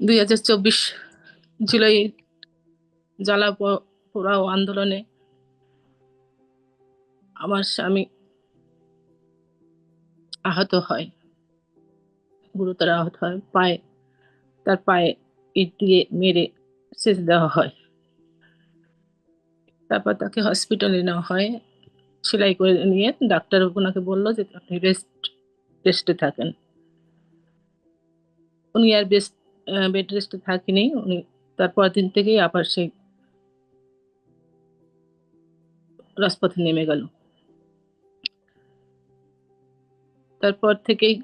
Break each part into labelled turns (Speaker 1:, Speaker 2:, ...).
Speaker 1: দুই হাজার চব্বিশ জুলাই জ্বালা পোড়াও আন্দোলনে আমার স্বামী আহত হয়, গুরুতর আহত হয়। পায়ে, তার পায়ে ইট দিয়ে মেরে সেচ দেওয়া হয়। তারপর তাকে হসপিটালে নেওয়া হয়। সেলাই করে নিয়ে ডাক্তার ওনাকে বলল যে আপনি রেস্ট রেস্টে থাকেন। উনি আর বেস্ট বেড রেস্টে থাকেনি। উনি তারপর দিন থেকেই আবার সেই রাজপথে নেমে গেল। তারপর থেকেই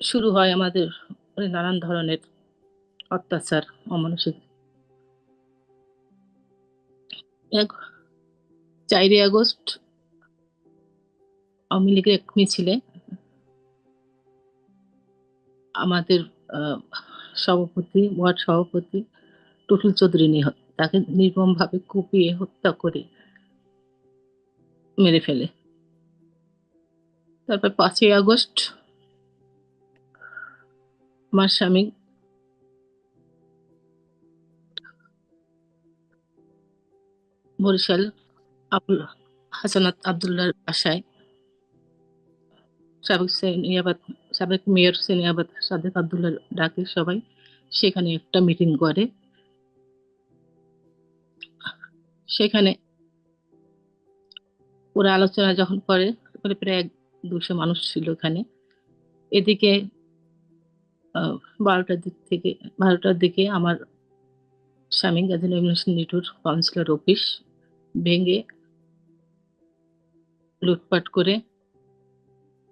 Speaker 1: শুরু হয় আমাদের মানে নানান ধরনের অত্যাচার, অমানসিক। চারই আগস্ট আওয়ামী লীগের এক মিছিলে আমাদের সভাপতি, ওয়ার্ড সভাপতি টুটুল চৌধুরী নিহত তাকে নির্মমভাবে কুপিয়ে হত্যা করে মেরে ফেলে। তারপর পাঁচই আগস্ট আমার স্বামী বরিশাল আবুল হাসানাত আবদুল্লাহর বাসায় সাবেক সেনিয়াবাদ সাবেক মেয়র সেনিয়াবাদ সাদেক আবদুল্লাহ ডাকে সবাই। সেখানে একটা মিটিং করে। সেখানে ওরা আলোচনা যখন করে প্রায় এক দুশো মানুষ ছিল ওখানে। এদিকে বারোটার দিক থেকে, বারোটার দিকে আমার স্বামী গাজী হোসেন নিটুর কাউন্সিলর অফিস ভেঙে লুটপাট করে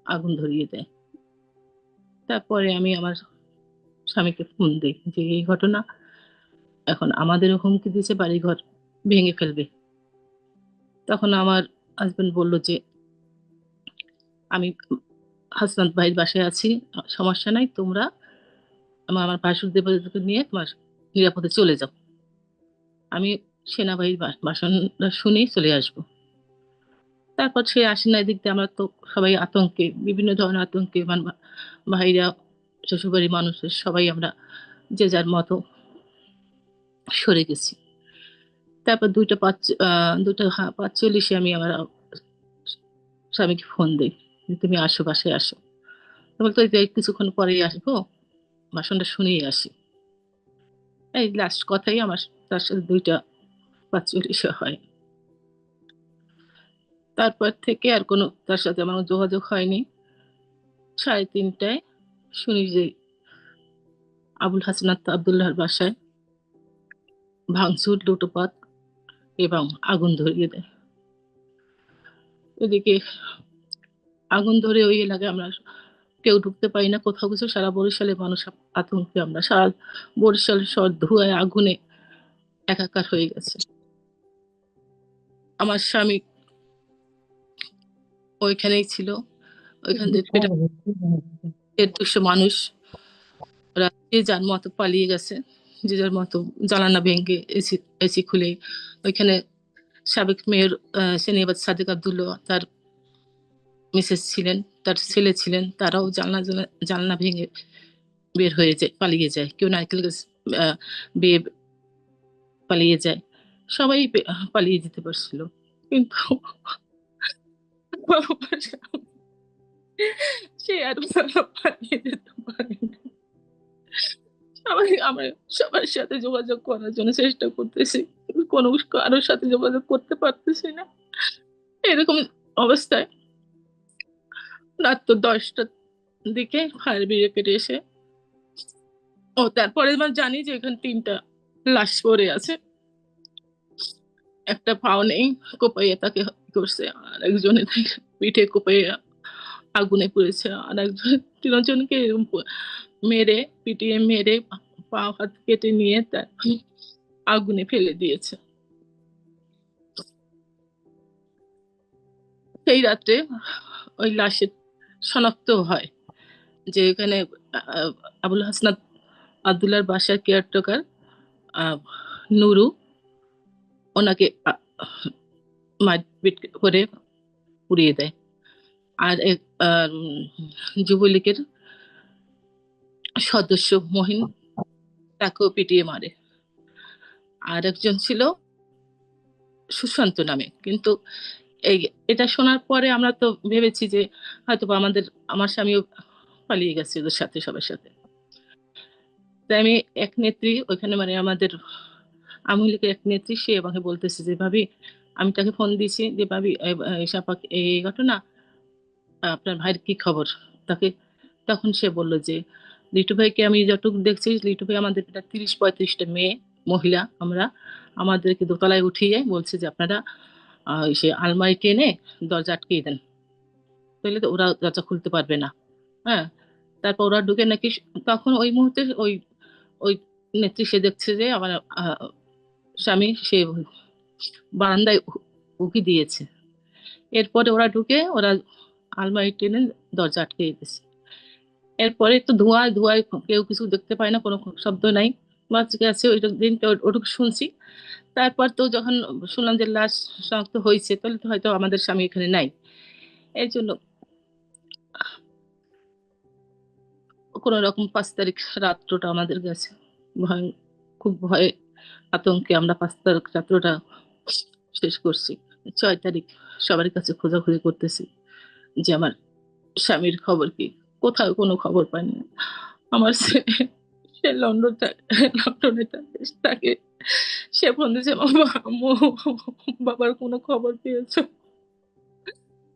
Speaker 1: আগুন ধরিয়ে দেয়। তারপরে আমি আমার স্বামীকে ফোন দিই যে, এই ঘটনা এখন আমাদেরও হুমকি দিয়েছে, বাড়িঘর ভেঙে ফেলবে। তখন আমার হাজব্যান্ড বলল যে, আমি হাসনাত ভাইয়ের বাসায় আছি, সমস্যা নাই, তোমরা আমার আমার ভাসুর দেবতাকে নিয়ে তোমার নিরাপদে চলে যাও। আমি সেনাবাহিনীর বাসনটা শুনেই চলে আসব। তারপর সে আসে না, এদিক দিয়ে আমরা তো সবাই আতঙ্কে, বিভিন্ন ধরনের আতঙ্কে মানে ভাইরা, শ্বশুরবাড়ির মানুষের সবাই আমরা যে যার মতো সরে গেছি। তারপর দুইটা পাঁচ দুটো হা- পাঁচচল্লিশে আমি আমার স্বামীকে ফোন দিই, যে তুমি আসো, বাসায় আসো। তো বলতো, "এই যে কিছুক্ষণ পরেই আসব, বাসনটা শুনেই আসি। এই লাস্ট কথাই আমার তার সাথে দুইটা পাঁচচল্লিশে হয়। তারপর থেকে আর কোনো তার সাথে আমার যোগাযোগ হয়নি। সাড়ে তিনটায় শুনি যে আবুল হাসনাত আবদুল্লাহর বাসায় ভাঙচুর, লুটোপাত এবং আগুন ধরিয়ে দেয়। ওদিকে আগুন ধরে ওই এলাকায় আমরা কেউ ঢুকতে পারি না, কোথাও কিছু সারা বরিশালের মানুষ আতঙ্কে আমরা সারা বরিশাল শহর ধুয়ায় আগুনে একাকার হয়ে গেছে। আমার স্বামী ওইখানেই ছিল। ওইখান থেকে দেড় দুশো মানুষ ওরা যে যার মতো পালিয়ে গেছে যে যার মতো জানানা ভেঙে এসি এসি খুলে ওইখানে সাবেক মেয়র সেনিয়াবাদ সাদেক আবদুল্লাহ তার মিসেস ছিলেন তার ছেলে ছিলেন তারাও জানলা জানলা- ভেঙে বের হয়ে যায় পালিয়ে যায়। কেউ নারকেল গাছ আহ, বেয়ে পালিয়ে যায়। সবাই পালিয়ে যেতে পারছিল। কিন্তু আমার স্বামী সে আর পালিয়ে যেতে পারেনি সবাই আমরা সবার সাথে যোগাযোগ করার জন্য চেষ্টা করতেছি। কোনো কারোর সাথে যোগাযোগ করতে পারতেছি না। এরকম অবস্থায় রাত তো দশটার দিকে ফায়ার ব্রিগেড এসে ও তারপরে আমরা জানি যে এখানে তিনটা লাশ পড়ে আছে। একটা পাও নেই কোপাইয়া তাকে করছে, আর একজনে পিঠে কোপাইয়া আগুনে পড়েছে, আর একজন, তিনজনকে মেরে, পিটিয়ে মেরে পা হাত কেটে নিয়ে তার আগুনে ফেলে দিয়েছে। সেই রাত্রে ওই লাশের শনাক্ত হয় যে এখানে আবুল হাসনাত আবদুল্লার বাসার কেয়ারটেকার নুরু, ওনাকে মারপিট করে পুড়িয়ে দেয়। আর যুবলীগের সদস্য মহিন তাকেও পিটিয়ে মারে। আর একজন ছিল সুশান্ত নামে। কিন্তু এই, এটা শোনার পরে আমরা তো ভেবেছি যে হয়তো আমাদের, আমার স্বামীও পালিয়ে গেছে ওদের সাথে, সবার সাথে। তাই আমি এক নেত্রী, ওইখানে মানে আমাদের লীগের এক নেত্রী, সে আমাকে বলতেছে যে, ভাবি আমি তাকে ফোন দিয়েছি যে, ভাবি সাপাক এই ঘটনা, আপনার ভাইয়ের কি খবর? তাকে, তখন সে বলল যে, লিটু ভাইকে আমি যতটুকু দেখছি, লিটু ভাই আমাদের প্রায় তিরিশ পঁয়ত্রিশটা মেয়ে, মহিলা, আমরা আমাদেরকে দোতলায় উঠিয়ে বলছে যে, আপনারা সে আলমারি টেনে দরজা আটকিয়ে দেন। তাহলে তো ওরা দরজা খুলতে পারবে না। হ্যাঁ তারপর ওরা ঢুকে নাকি তখন ওই মুহূর্তে ওই ওই নেত্রী সে দেখছে যে, আমার স্বামী সে বারান্দায় উকি দিয়েছে। এরপরে ওরা ঢুকে ওরা আলমারি টেনে দরজা আটকে দিয়েছে। এরপরে তো ধোঁয়া ধোঁয়ায় কেউ কিছু দেখতে পায় না, কোনো শব্দ নাই। গেছে ওই দিনটা ওটুকু শুনছি। তারপর তো যখন শুনলাম যে লাশ শনাক্ত হয়েছে, তাহলে তো হয়তো আমাদের স্বামী এখানে নাই। এই জন্য কোনো রকম পাঁচ তারিখ রাত্রটা আমাদের গেছে ভয়, খুব ভয়ে আতঙ্কে আমরা পাঁচ তারিখ রাত্রটা শেষ করছি। ছয় তারিখ সবার কাছে খোঁজাখুঁজি করতেছি যে আমার স্বামীর খবর কি। কোথাও কোনো খবর পাইনি। আমার ছেলে সে লন্ডন লন্ডনে তাকে সে ফোন দিয়েছে "বাবা, আম্মু, বাবার কোনো খবর পেয়েছ?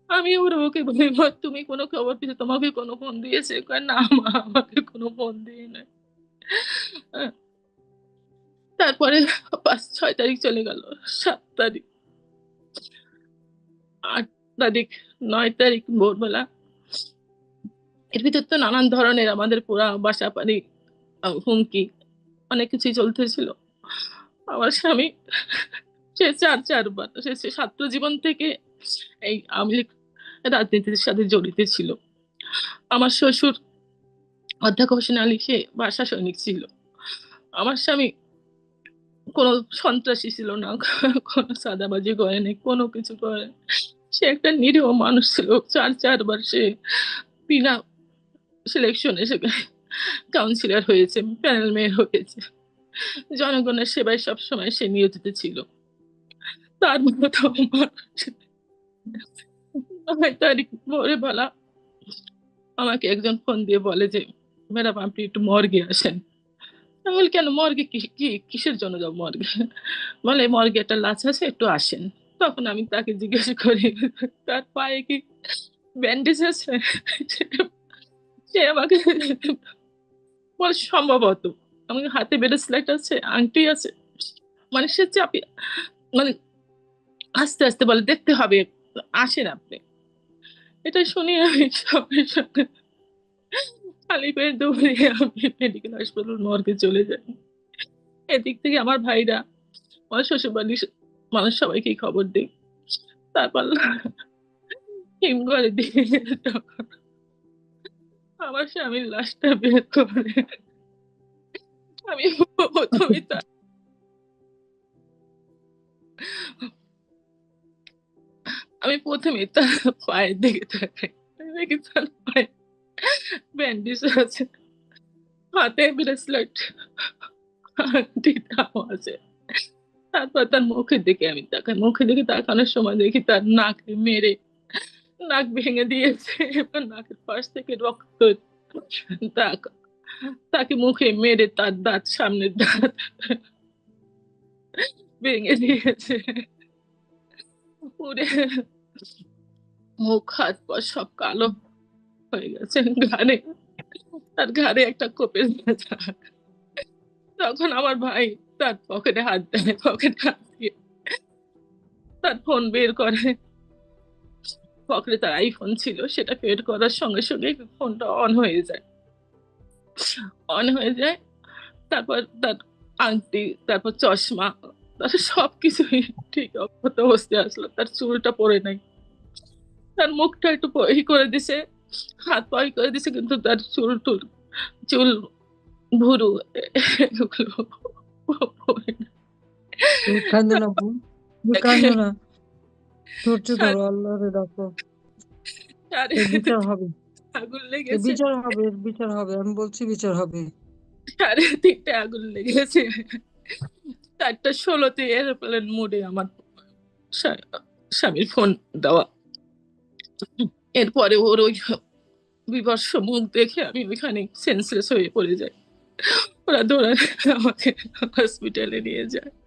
Speaker 1: আমি ওর ওকে বলি তুমি কোনো খবর পেয়েছ? তোমাকে কোনো ফোন দিয়েছে? না মা আমাকে কোনো ফোন দিয়ে নাই আহ, তারপরে পাঁচ ছয় তারিখ চলে গেল, সাত তারিখ। আট তারিখ, নয় তারিখ ভোরবেলা। এর ভিতর তো নানান ধরনের আমাদের পুরা বাসা বাড়ি হুমকি, অনেক কিছুই চলতেছিল। আমার স্বামী, সে চার চারবার, সে ছাত্র জীবন থেকে এই লীগ রাজনীতির সাথে জড়িত ছিল। আমার শ্বশুর অধ্যক্ষ হোসেন সে ভাষা সৈনিক ছিল। আমার স্বামী কোনো সন্ত্রাসী ছিল না, কোনো সাদাবাজি করেনি, কোনো কিছু করে সে একটা নিরীহ মানুষ ছিল, চার চারবার সে বিনা সিলেকশনে সে কাউন্সিলর হয়েছে প্যানেল মেয়র হয়েছে। জনগণের সেবায় সবসময় সে নিয়োজিত ছিল। তার মতো নয় তারিখ ভোরবেলা আমাকে একজন ফোন দিয়ে বলে যে, ম্যাডাম, আপনি একটু মর্গে আসেন। আমি বলি, কেন মর্গে কি কিসের জন্য যাব মর্গে? বলে, মর্গে একটা লাশ আছে, একটু আসেন। তখন আমি তাকে জিজ্ঞেস করি, তার পায়ে কি ব্যান্ডেজ আছে? সে আমাকে বলে, সম্ভবত। আমাকে হাতে ব্রেসলেট আছে, আংটি আছে। মানে সে চাপি মানে আস্তে আস্তে বলে, দেখতে হবে, আসেন আপনি। এটা শুনি আমি সঙ্গে সঙ্গে খালি পেয়ে দৌড়ে আমি মেডিকেল হাসপাতাল মর্গে চলে যাই। এদিক থেকে আমার ভাইরা, আমার শ্বশুরবাড়ির মানুষ সবাইকে খবর দিই। তারপর হিমঘরে দিয়ে তখন আমার স্বামীর লাশটা বের করে আমি প্রথমে তার আমি প্রথমে তার পায়ের দিকে তাকাই। দেখি তার পায়ে আছে। হাতে ব্রেসলেট আছে। তারপর তার মুখের দিকে আমি তাকাই। মুখের দিকে তাকানোর সময় দেখি তার নাকে মেরে নাক ভেঙে দিয়েছে। এবার নাকের পাশ থেকে রক্ত তাক তাকে মুখে মেরে তার দাঁত সামনের দাঁত ভেঙে দিয়েছে। পুরে মুখ, হাত, পা সব কালো। হয়ে গেছে। ঘাড়ে, তার ঘাড়ে একটা কোপের তখন আমার ভাই তার পকেটে হাত দেয়, পকেটে হাত দিয়ে তার ফোন বের করে। পকেটে তার আইফোন ছিল, সেটা বের করার সঙ্গে সঙ্গে ফোনটা অন হয়ে যায়। অন হয়ে যায়, তারপর তার আংটি তারপর চশমা, তার সবকিছুই ঠিক অক্ষত অবস্থায় আসলো। তার চুলটা পরে নাই। তার মুখটা একটু ই করে দিছে। হাত পা ই করে দিছে কিন্তু তার চুল টুল চুল ভুরু এগুলো পরে নাই।
Speaker 2: তুমি কান্দো না কান্দো না ধৈর্য ধরো আল্লাহরে ডাকো
Speaker 1: আর
Speaker 2: এর বিচার হবে
Speaker 1: আগুন লেগেছে।
Speaker 2: বিচার হবে, বিচার হবে। আমি বলছি বিচার হবে।
Speaker 1: ৩:৩০ টায় আগুন লেগেছে। ৪ঃ১৬ তে এরোপ্লেন মোডে আমার স্বামীর ফোন দেওয়া। এরপরে ওর ওই বিবর্ষ মুখ দেখে আমি ওইখানে সেন্সলেস হয়ে পড়ে যাই। ওরা ধরে আমাকে হসপিটালে নিয়ে যায়।